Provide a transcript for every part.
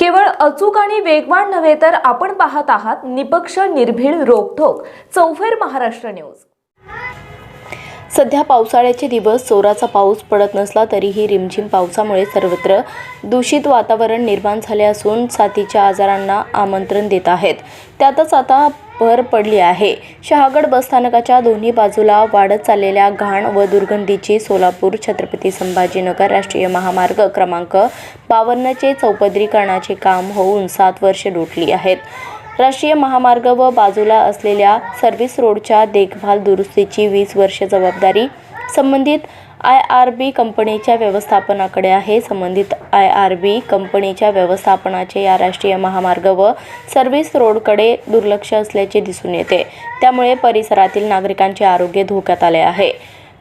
केवळ अचूक आणि वेगवान नव्हे तर आपण पाहत आहात निपक्ष निर्भीड रोखोक चौफेर महाराष्ट्र न्यूज. सध्या पावसाळ्याचे दिवस जोराचा पाऊस पडत नसला तरीही रिमझिम पावसामुळे सर्वत्र दूषित वातावरण निर्माण झाले असून साथीच्या आजारांना आमंत्रण देत आहेत. त्यातच आता भर पडली आहे. शहागड बसस्थानकाच्या दोन्ही बाजूला वाढत चाललेल्या घाण व दुर्गंधीची सोलापूर छत्रपती संभाजीनगर राष्ट्रीय महामार्ग क्रमांक बावन्नचे चौपदरीकरणाचे काम होऊन सात वर्षे लोटली आहेत. राष्ट्रीय महामार्ग व बाजूला असलेल्या सर्व्हिस रोडच्या देखभाल दुरुस्तीची वीस वर्ष जबाबदारी संबंधित आय आर बी कंपनीच्या व्यवस्थापनाकडे आहे. संबंधित आय आर बी कंपनीच्या व्यवस्थापनाचे या राष्ट्रीय महामार्ग व सर्व्हिस रोडकडे दुर्लक्ष असल्याचे दिसून येते. त्यामुळे परिसरातील नागरिकांचे आरोग्य धोक्यात आले आहे.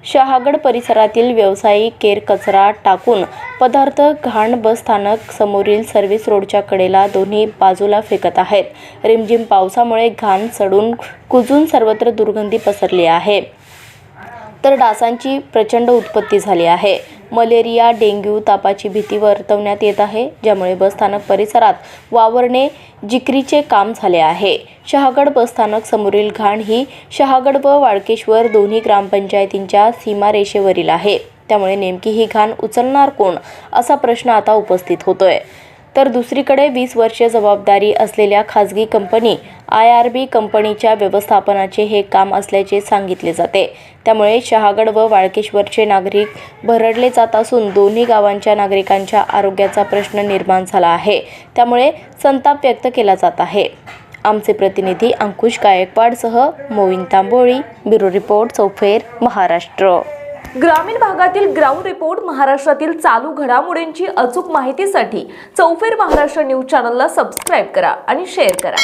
शहागड परिसरातील व्यावसायिक केर कचरा टाकून पदार्थ घाण बस स्थानक समोरील सर्व्हिस रोडच्या कडेला दोन्ही बाजूला फेकत आहेत. रिमझिम पावसामुळे घाण सडून कुजून सर्वत्र दुर्गंधी पसरली आहे. तर डासांची प्रचंड उत्पत्ती झाली आहे. मलेरिया डेंग्यू तापाची भीती वर्तवण्यात येत आहे ज्यामुळे बसस्थानक परिसरात वावरणे जिकरीचे काम झाले आहे. शहागड बसस्थानक समोरील घाण ही शहागड व वाळकेश्वर दोन्ही ग्रामपंचायतींच्या सीमारेषेवरील आहे. त्यामुळे नेमकी ही घाण उचलणार कोण असा प्रश्न आता उपस्थित होतोय. तर दुसरीकडे वीस वर्षे जबाबदारी असलेल्या खाजगी कंपनी आय आर बी कंपनीच्या व्यवस्थापनाचे हे काम असल्याचे सांगितले जाते. त्यामुळे शहागड व वाळकेश्वरचे नागरिक भरडले जात असून दोन्ही गावांच्या नागरिकांच्या आरोग्याचा प्रश्न निर्माण झाला आहे. त्यामुळे संताप व्यक्त केला जात आहे. आमचे प्रतिनिधी अंकुश गायकवाडसह मोविन तांबोळी ब्युरो रिपोर्ट चौफेर महाराष्ट्र. ग्रामीण भागातील ग्राउंड रिपोर्ट महाराष्ट्रातील चालू घडामोडींची अचूक माहितीसाठी चौफेर महाराष्ट्र न्यूज चॅनलला सबस्क्राईब करा आणि शेअर करा.